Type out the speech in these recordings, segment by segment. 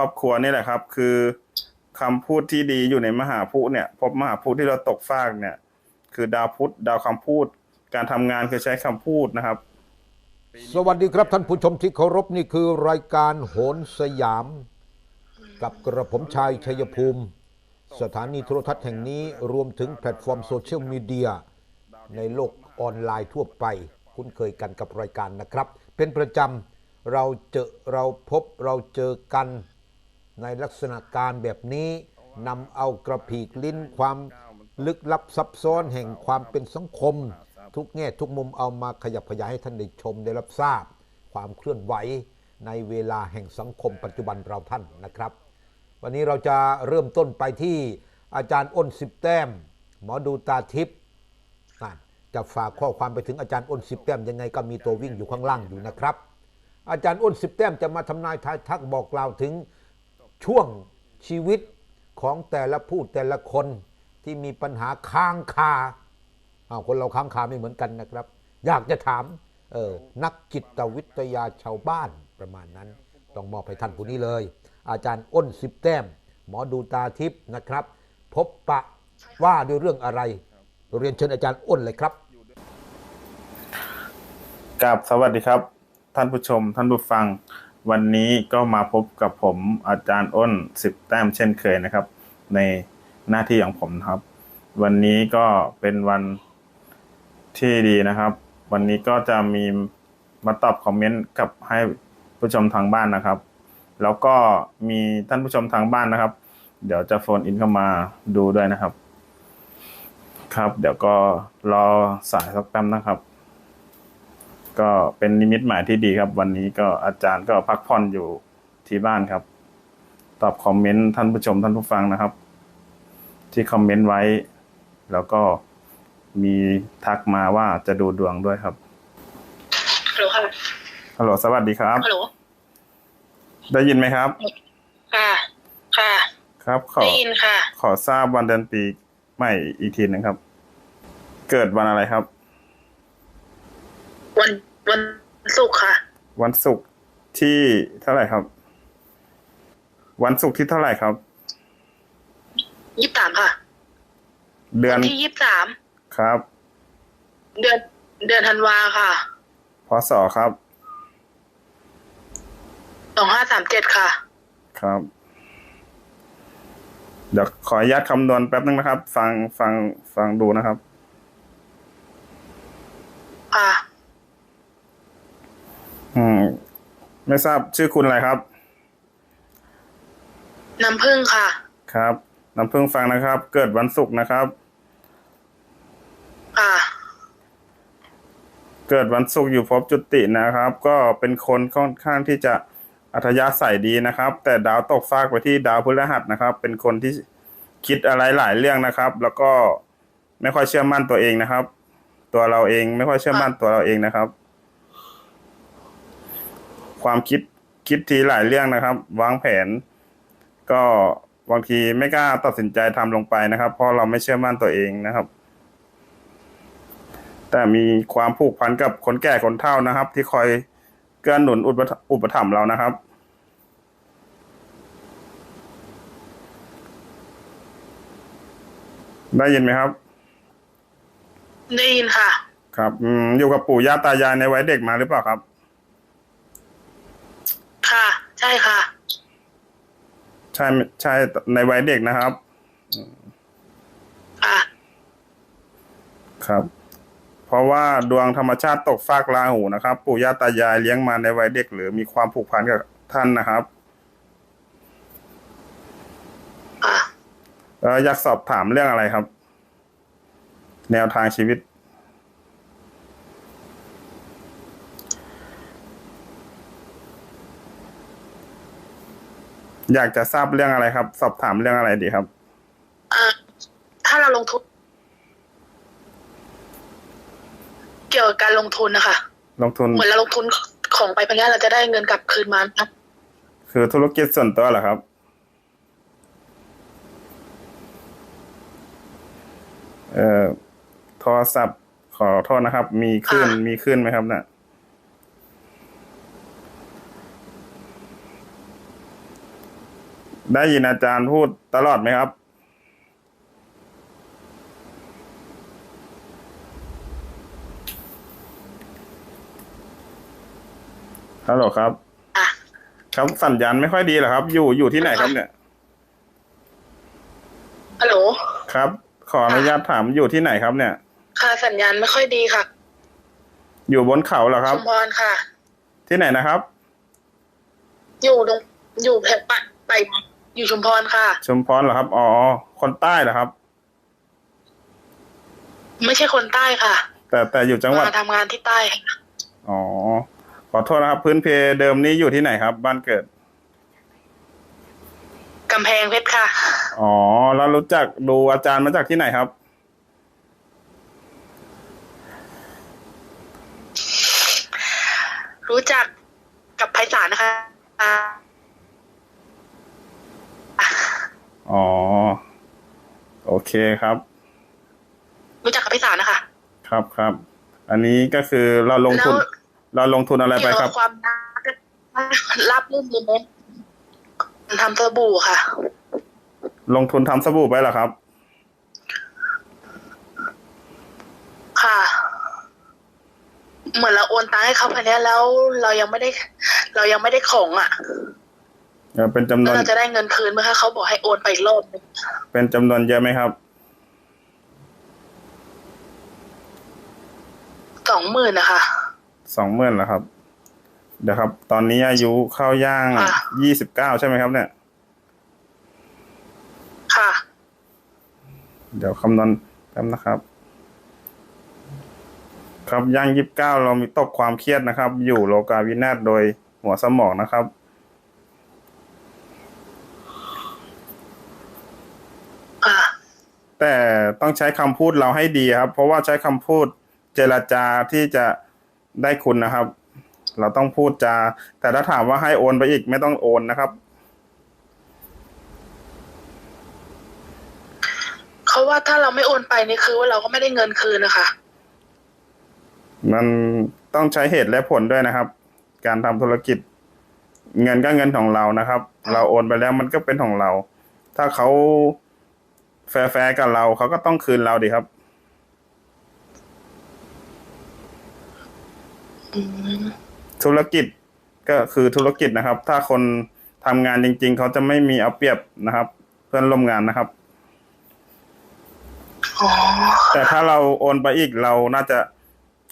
รอบครัวนี่แหละครับ คือคำพูดที่ดีอยู่ในมหาพุทธเนี่ย พบมหาพุทธที่เราตกฟากเนี่ย คือดาวพุธดาวคำพูด การทำงานคือใช้คำพูดนะครับ สวัสดีครับท่านผู้ชมที่เคารพนี่คือรายการโหนสยาม กับกระผมชายชัยภูมิ สถานีโทรทัศน์แห่งนี้รวมถึงแพลตฟอร์มโซเชียลมีเดียในโลกออนไลน์ทั่วไป คุ้นเคยกันกับรายการนะครับ เป็นประจำเราเจอเราพบเราเจอกัน ในลักษณะการแบบนี้นำเอากระผีกลิ้นความลึกลับซับซ้อนแห่งความเป็นสังคม ทุกแง่ทุกมุมเอามาขยับขยายให้ท่านได้ชมได้รับทราบ ความเคลื่อนไหวในเวลาแห่งสังคมปัจจุบันเราท่านนะครับ วันนี้เราจะเริ่มต้นไปที่อาจารย์อ้นสิบแต้ม หมอดูตาทิพย์จะฝากข้อความไปถึงอาจารย์อ้นสิบแต้มยังไงก็มีตัววิ่งอยู่ข้างล่างอยู่นะครับ อาจารย์อ้นสิบแต้มจะมาทำนายทายทักบอกกล่าวถึง ช่วงชีวิตของแต่ละผู้แต่ละคนที่มีปัญหาค้างคาอาคนเราค้างคาไม่เหมือนกันนะครับ อยากจะถามเออนักจิตวิทยาชาวบ้านประมาณนั้น ต้องมอบให้ท่านผู้นี้เลย อาจารย์อ้นสิบแต้ม หมอดูตาทิพย์นะครับ พบปะว่าด้วยเรื่องอะไร เรียนเชิญอาจารย์อ้นเลยครับกับสวัสดีครับ ท่านผู้ชมท่านผู้ฟัง วันนี้ก็มาพบกับผมอาจารย์อ้นสิบแต้มเช่นเคยนะครับ ในหน้าที่ของผมครับ วันนี้ก็เป็นวันที่ดีนะครับ วันนี้ก็จะมีมาตอบคอมเมนต์กับให้ผู้ชมทางบ้านนะครับ แล้วก็มีท่านผู้ชมทางบ้านนะครับ เดี๋ยวจะโฟนอินเข้ามาดูด้วยนะครับ ครับ เดี๋ยวก็รอสายสักแป๊บนะครับ ก็เป็นนิมิตหมายที่ดีครับ วันนี้ก็อาจารย์ก็พักผ่อนอยู่ที่บ้านครับ ตอบคอมเมนต์ท่านผู้ชมท่านผู้ฟังนะครับ ที่คอมเมนต์ไว้ แล้วก็มีทักมาว่าจะดูดวงด้วยครับฮัลโหลค่ะฮัลโหลสวัสดีครับฮัลโหลได้ยินไหมครับ ค่ะ ค่ะ ครับขอได้ยินค่ะ ขอทราบวันเดือนปีใหม่อีกทีหนึงครับ เกิดวันอะไรครับ วันวันศุกร์ค่ะ วันศุกร์ที่เท่าไหร่ครับ วันศุกร์ที่เท่าไหร่ครับยี่สิบสามค่ะ เดือวันนที่ยี่สิบสามครับ เดือนเดือนธันวาค่ะพศครับสองห้าสามเจ็ดค่ะ ครับ เดี๋ยวขออนุญาตคำนวณแป๊บนึงนะครับ ฟังฟังฟังดูนะครับ ค่ะ อืม ไม่ทราบชื่อคุณอะไรครับ น้ำผึ้งค่ะ ครับน้ำพึ่งฟังนะครับ เกิดวันศุกร์นะครับ ค่ะ เกิดวันศุกร์อยู่ภพจุตินะครับ ก็เป็นคนค่อนข้างที่จะอัธยาศัยดีนะครับ แต่ดาวตกฟากไปที่ดาวพฤหัสนะครับ เป็นคนที่คิดอะไรหลายเรื่องนะครับ แล้วก็ไม่ค่อยเชื่อมั่นตัวเองนะครับ ตัวเราเองไม่ค่อยเชื่อมั่นตัวเราเองนะครับ ความคิดคิดทีหลายเรื่องนะครับ วางแผน ก็บางทีไม่กล้าตัดสินใจทำลงไปนะครับ เพราะเราไม่เชื่อมั่นตัวเองนะครับ แต่มีความผูกพันกับคนแก่คนเฒ่านะครับ ที่คอยเกื้อหนุนอุปถอุปถัมภ์เรานะครับได้ยินไหมครับ ได้ยินค่ะ ครับอืมอยู่กับปู่ย่าตายายในวัยเด็กมาหรือเปล่าครับค่ะ ใช่ค่ะ ใช่ใช่ในวัยเด็กนะครับค่ะครับ เพราะว่าดวงธรรมชาติตกฟากราหูนะครับ ปู่ย่าตายายเลี้ยงมาในวัยเด็ก หรือมีความผูกพันกับท่านนะครับค่ะเอ่ออยากสอบถามเรื่องอะไรครับ แนวทางชีวิต อยากจะทราบเรื่องอะไรครับ สอบถามเรื่องอะไรดีครับ เอ่อถ้าเราลงทุน เกี่ยวกับการลงทุนนะคะ ลงทุน เหมือนเราลงทุนของไปพันนี้เราจะได้เงินกลับคืนมานะคือธุรกิจส่วนตัวเหรอครับ เอ่อโทรศัพท์ขอโทษนะครับ มีขึ้นมีขึ้นไหมครับเนะ่ ได้ยินอาจารย์พูดตลอดไหมครับ ฮัลโหลครับอะครับสัญญาณไม่ค่อยดีเหรอครับ อยู่อยู่ที่ไหนครับเนี่ย ฮัลโหล ครับ ขออนุญาตถามอยู่ที่ไหนครับเนี่ย ค่ะสัญญาณไม่ค่อยดีค่ะ อยู่บนเขาเหรอครับชุมพรค่ะ ที่ไหนนะครับ อยู่ตรงอยู่แถบปะไป อยู่ชุมพรค่ะ ชุมพรเหรอครับ อ๋อ คนใต้เหรอครับ ไม่ใช่คนใต้ค่ะ แต่แต่อยู่จังหวัดมาทำงานที่ใต้ค่ะอ๋อ ขอโทษนะครับ พื้นเพเดิมนี้อยู่ที่ไหนครับ บ้านเกิดกำแพงเพชรค่ะ อ๋อ แล้วรู้จักดูอาจารย์มาจากที่ไหนครับ รู้จักกับไพศาลนะคะ อ่าอ๋อ โอเคครับ รู้จักกับไพศาลนะคะ ครับครับ อันนี้ก็คือเราลงทุนแล้วเราลงทุนอะไรไปเกี่ยวครักับบความรักรับรื่นดีไหมทำสบู่ค่ะ ลงทุนทำสบู่ไปเหรอครับ ค่ะ เหมือนเราโอนตังค์ให้เขาพันนี้ยแล้ว เรายังไม่ได้ เรายังไม่ได้ของอะ เออเป็นจำนแล้ววนเราจะได้เงินคืนเมื่อเขาบอกให้โอนไปอีกรอบหนึงเป็นจำนวนเยอะไหมครับสองหมื่นนะคะสองหมื่นเหรอครับ เดี๋ยวครับ ตอนนี้อายุเข้าย่างค่ะยี่สิบเก้าใช่ไหมครับ เนี่ย ค่ะ เดี๋ยวคำนวณแป๊บนะครับ ครับย่างยี่สิบเก้าเรามีตกความเครียดนะครับ อยู่โลกาวินาศโดยหัวสมองนะครับ ค่ะ แต่ต้องใช้คำพูดเราให้ดีครับ เพราะว่าใช้คำพูดเจรจาที่จะได้คุณนะครับ เราต้องพูดจา แต่ถ้าถามว่าให้โอนไปอีกไม่ต้องโอนนะครับเขาว่าถ้าเราไม่โอนไปนี่คือว่าเราก็ไม่ได้เงินคืนนะคะ มันต้องใช้เหตุและผลด้วยนะครับ การทำธุรกิจ เงินก็เงินของเรานะครับ เราโอนไปแล้วมันก็เป็นของเรา ถ้าเขา แฟร์ๆกับเราเขาก็ต้องคืนเราดีครับอืมธุรกิจก็คือธุรกิจนะครับ ถ้าคนทำงานจริง ๆ เขาจะไม่มีเอาเปรียบนะครับ เพื่อนร่วมงานนะครับอ๋อแต่ถ้าเราโอนไปอีกเราน่าจะ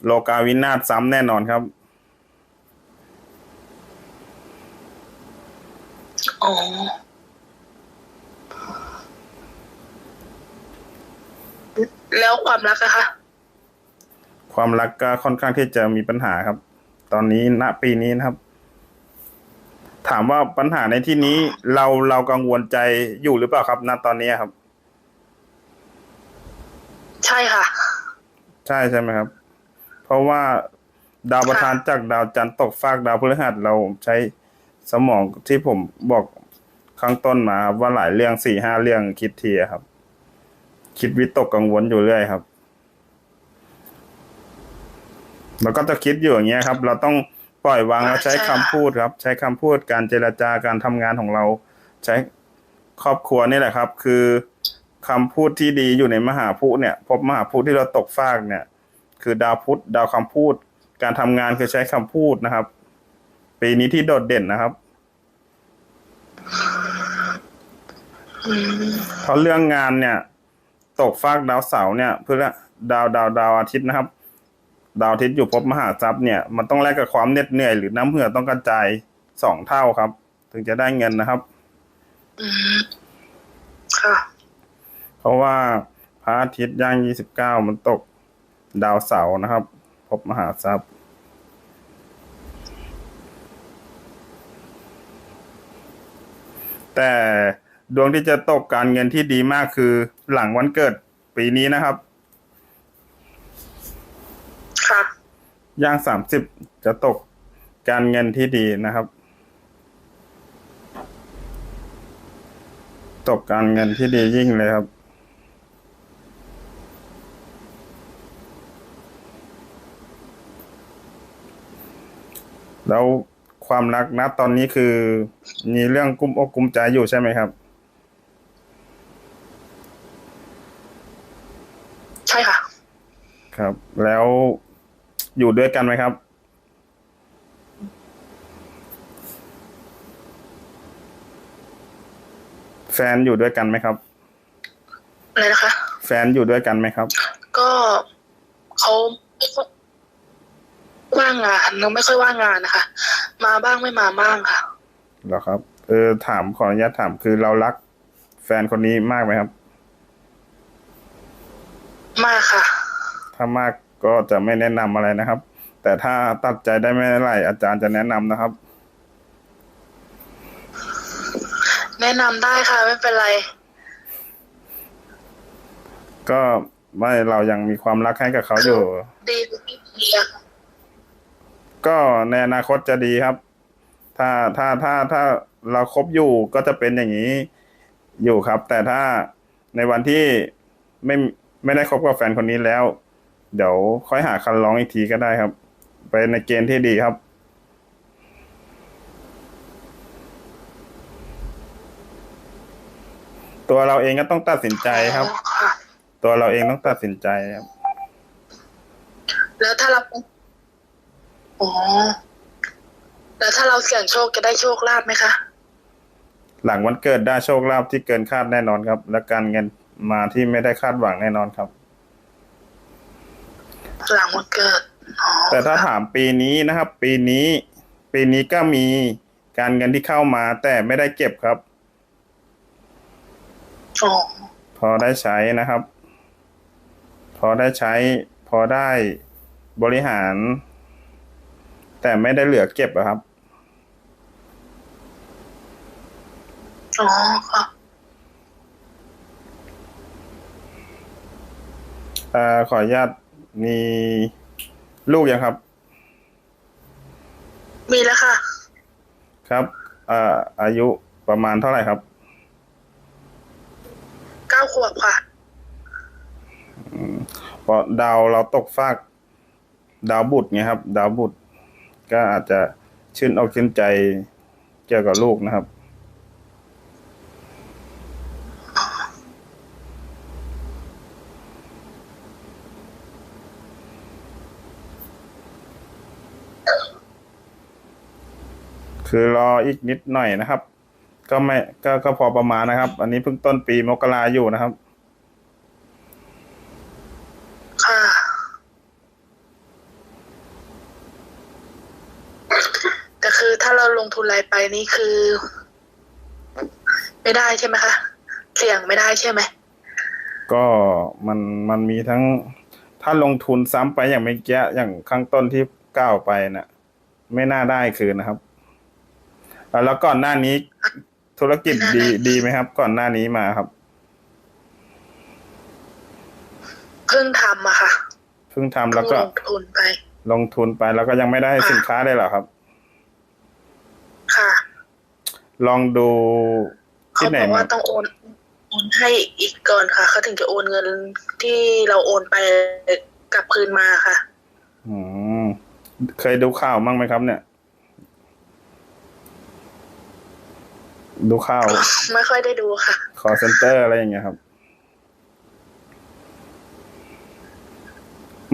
โลกาวินาศซ้ำแน่นอนครับอ๋อ แล้วความรักอะคะ ความรักก็ค่อนข้างที่จะมีปัญหาครับ ตอนนี้ณปีนี้นะครับ ถามว่าปัญหาในที่นี้เราเรากังวลใจอยู่หรือเปล่าครับณตอนนี้ครับ ใช่ค่ะ ใช่ใช่ไหมครับ เพราะว่าดาวประธานจากดาวจันทร์ตกฟากดาวพฤหัสเราใช้สมองที่ผมบอกข้างต้นมาครับว่าหลายเรื่องสี่ห้าเรื่องคิดทีอะครับ คิดวิตกกังวลอยู่เรื่อยครับเราก็จะคิดอยู่อย่างเงี้ยครับ เราต้องปล่อยวางแล้วใช้คำพูดครับ ใช้คำพูดการเจรจาการทำงานของเรา ใช้ครอบครัวนี่แหละครับ คือคำพูดที่ดีอยู่ในมหาพุเนี่ย พบมหาพุที่เราตกฟากเนี่ย คือดาวพุธดาวคำพูด การทำงานคือใช้คำพูดนะครับ ปีนี้ที่โดดเด่นนะครับเพราะเรื่องงานเนี่ย ตกฟากดาวเสาร์เนี่ยเพื่อดาวดาวดาวอาทิตย์นะครับ ดาวอาทิตย์อยู่ภพมหาทรัพย์เนี่ยมันต้องแลกกับความเหน็ดเหนื่อยหรือน้ำเหือต้องกระจายสองเท่าครับ ถึงจะได้เงินนะครับอืมค่ะเพราะว่าพระอาทิตย์ย่างยี่สิบเก้ามันตกดาวเสาร์นะครับภพมหาทรัพย์แต่ ดวงที่จะตกการเงินที่ดีมากคือหลังวันเกิดปีนี้นะครับ ค่ะ ย่างสามสิบจะตกการเงินที่ดีนะครับ ตกการเงินที่ดียิ่งเลยครับ แล้วคความรักนะตอนนี้คือ มีเรื่องกุ้มอกกุ้มใจอยู่ใช่ไหมครับ ใช่ค่ะ ครับ แล้วอยู่ด้วยกันไหมครับ แฟนอยู่ด้วยกันไหมครับ อะไรนะคะ แฟนอยู่ด้วยกันไหมครับ ก็เขาไม่ค่อยว่างงานยังไม่ค่อยว่างงานนะคะ มาบ้างไม่มาบ้างค่ะเหรอครับ เออถามขออนุญาตถามคือเรารัก แฟนคนนี้มากไหมครับ มากค่ะ ถ้ามากก็จะไม่แนะนำอะไรนะครับ แต่ถ้าตัดใจได้ไม่เท่าไหร่อาจารย์จะแนะนำนะครับ แนะนำได้ค่ะไม่เป็นไร ก็ไม่เรายังมีความรักให้กับเขาอยู่ ดีหรือไม่ดีอะค่ะก็ในอนาคตจะดีครับ ถ้าถ้าถ้าถ้าเราคบอยู่ก็จะเป็นอย่างนี้อยู่ครับ แต่ถ้าในวันที่ไม่ไม่ได้คบกับแฟนคนนี้แล้ว เดี๋ยวค่อยหาคันร้องอีกทีก็ได้ครับ ไปในเกณฑ์ที่ดีครับ ตัวเราเองก็ต้องตัดสินใจครับอ๋อค่ะตัวเราเองต้องตัดสินใจครับ แล้วถ้าเราอ๋อแล้วถ้าเราเสี่ยงโชคจะได้โชคลาภไหมคะ หลังวันเกิดได้โชคลาภที่เกินคาดแน่นอนครับ และการเงินมาที่ไม่ได้คาดหวังแน่นอนครับ หลังวันเกิดอ๋อแต่ถ้าถามปีนี้นะครับ ปีนี้ ปีนี้ก็มีการเงินที่เข้ามาแต่ไม่ได้เก็บครับอ๋อพอได้ใช้นะครับ พอได้ใช้ พอได้บริหาร แต่ไม่ได้เหลือเก็บอะครับอ๋อค่ะเอ่อขออนุญาต มีลูกยังครับ มีแล้วค่ะ ครับเอ่ออายุประมาณเท่าไหร่ครับ เก้าขวบค่ะเพราะดาวเราตกฟาก ดาวบุตรไงครับ ดาวบุตร ก็อาจจะชื่นอกชื่นใจเกี่ยวกับลูกนะครับ คือรออีกนิดหน่อยนะครับ ก็ไม่ก็ก็พอประมาณนะครับ อันนี้เพิ่งต้นปีมกราอยู่นะครับ ค่ะแต่คือถ้าเราลงทุนอะไรไปนี่คือ ไม่ได้ใช่ไหมคะ เสี่ยงไม่ได้ใช่ไหมก็มันมันมีทั้งถ้าลงทุนซ้ำไปอย่างเมื่อกี้อย่างข้างต้นที่ก้าวไปน่ะ ไม่น่าได้คืนนะครับอ่า แล้วก่อนหน้านี้ธุรกิจดีดีไหมครับ ก่อนหน้านี้มาครับเพิ่งทำอะค่ะเพิ่งทำแล้วเพิ่งก็ลงทุนไป ลงทุนไปแล้วก็ยังไม่ได้สินค้าเลยเหรอครับ ค่ะ ลองดูเขาที่ไหนบอกมาว่าต้องโอนโอนให้อีกก่อนค่ะเขาถึงจะโอนเงินที่เราโอนไปกลับคืนมาค่ะ อืมเคยดูข่าวมั่งไหมครับเนี่ย ดูข่าวไม่ค่อยได้ดูค่ะ คอเซ็นเตอร์อะไรอย่างเงี้ยครับ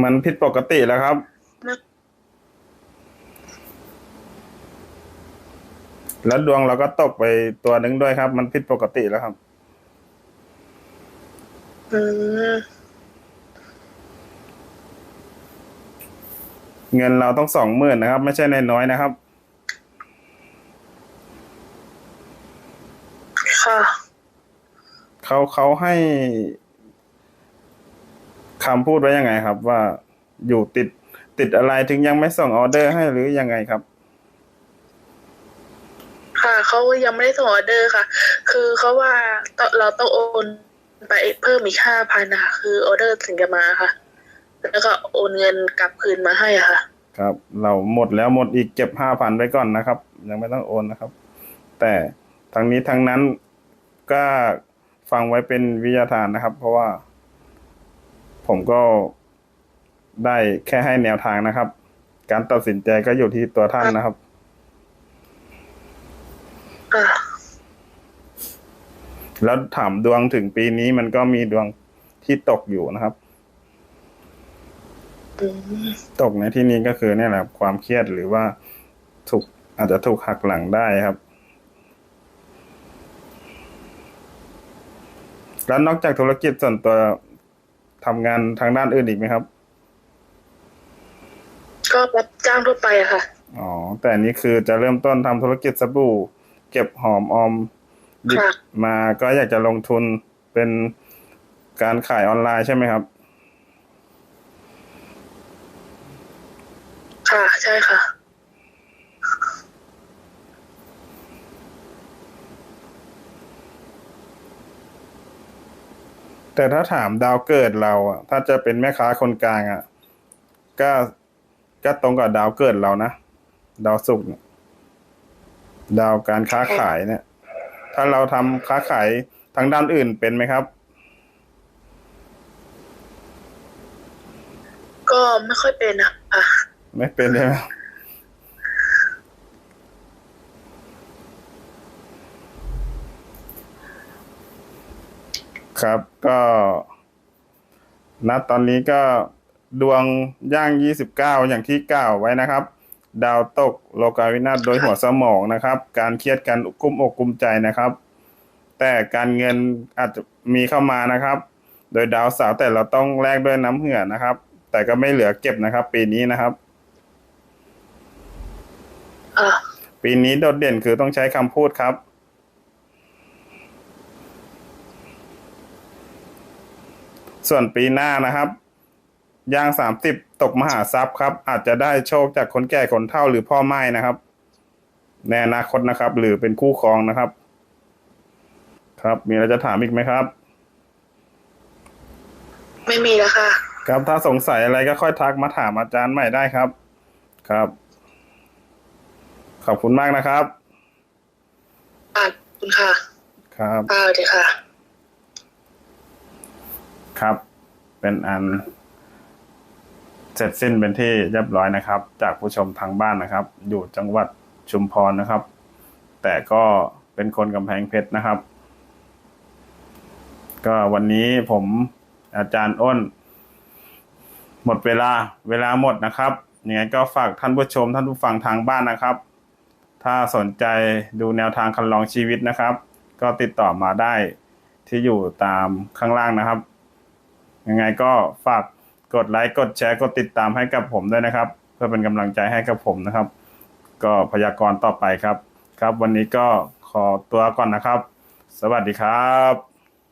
มันผิดปกติแล้วครับไม่แล้วดวงเราก็ตกไปตัวหนึงด้วยครับ มันผิดปกติแล้วครับอืมเงินเราต้องสองหมื่นนะครับ ไม่ใช่น้อยๆนะครับ ค่ะ เขาเขาให้คำพูดไว้ยังไงครับ ว่าอยู่ติดติดอะไรถึงยังไม่ส่งออเดอร์ให้หรือยังไงครับ ค่ะเขายังไม่ได้ส่งออเดอร์ค่ะ คือเขาว่าต้องเราต้องโอนไปเพิ่มอีกห้าพันนะคะคือออเดอร์ถึงจะมาค่ะ แล้วก็โอนเงินกลับคืนมาให้อะค่ะ ครับ เราหมดแล้วหมดอีกเก็บห้าพันไว้ก่อนนะครับ ยังไม่ต้องโอนนะครับ แต่ทั้งนี้ทั้งนั้นก็ ฟังไว้เป็นวิทยาทานนะครับ เพราะว่า ผมก็ได้แค่ให้แนวทางนะครับ การตัดสินใจก็อยู่ที่ตัวท่านนะครับค่ะแล้วถามดวงถึงปีนี้มันก็มีดวงที่ตกอยู่นะครับอืมตกในที่นี้ก็คือเนี่ยแหละครับความเครียดหรือว่าถูกอาจจะถูกหักหลังได้ครับ แล้วนอกจากธุรกิจส่วนตัวทำงานทางด้านอื่นอีกไหมครับ ก็รับจ้างทั่วไปอะค่ะ อ๋อ แต่อันนี้คือจะเริ่มต้นทำธุรกิจสบู่ เก็บหอมออมดิบค่ะมาก็อยากจะลงทุนเป็นการขายออนไลน์ใช่ไหมครับ ค่ะ ใช่ค่ะ แต่ถ้าถามดาวเกิดเราอะถ้าจะเป็นแม่ค้าคนกลางอะก็ก็ตรงกับดาวเกิดเรานะดาวศุกร์เนี่ยดาวการค้าขายเนี่ย ถ้าเราทำค้าขายทางด้านอื่นเป็นไหมครับ ก็ไม่ค่อยเป็นอะค่ะไม่เป็นใช่ไครับก็ณตอนนี้ก็ดวงย่าง 29 อย่างที่กล่าวไว้นะครับ ดาวตกโลกาวินาศโดยหัวสมองนะครับ การเครียดการกุ้มอกกุ้มใจนะครับ แต่การเงินอาจจะมีเข้ามานะครับ โดยดาวเสาวแต่เราต้องแลกด้วยน้ำเหือนะครับ แต่ก็ไม่เหลือเก็บนะครับ ปีนี้นะครับอ่าปีนี้โดดเด่นคือต้องใช้คำพูดครับ ส่วนปีหน้านะครับย่างสามสิบตกมหาทรัพย์ครับ อาจจะได้โชคจากคนแก่คนเฒ่าหรือพ่อไม้นะครับ ในอนาคตนะครับ หรือเป็นคู่ครองนะครับ ครับมีอะไรจะถามอีกไหมครับ ไม่มีแล้วค่ะ ครับถ้าสงสัยอะไรก็ค่อยทักมาถามอาจารย์ใหม่ได้ครับ ครับ ขอบคุณมากนะครับอ่าขอบคุณค่ะ ครับอ่าสวัสดีค่ะ ครับ เป็นอันเสร็จสิ้นเป็นที่เรียบร้อยนะครับ จากผู้ชมทางบ้านนะครับ อยู่จังหวัดชุมพรนะครับ แต่ก็เป็นคนกำแพงเพชรนะครับ ก็วันนี้ผมอาจารย์อ้น หมดเวลาเวลาหมดนะครับยังไงก็ฝากท่านผู้ชมท่านผู้ฟังทางบ้านนะครับ ถ้าสนใจดูแนวทางคันลองชีวิตนะครับ ก็ติดต่อมาได้ที่อยู่ตามข้างล่างนะครับ ยังไงก็ฝากกดไลค์กดแชร์กดติดตามให้กับผมด้วยนะครับ เพื่อเป็นกำลังใจให้กับผมนะครับ ก็พยากรณ์ต่อไปครับ ครับ วันนี้ก็ขอตัวก่อนนะครับ สวัสดีครับ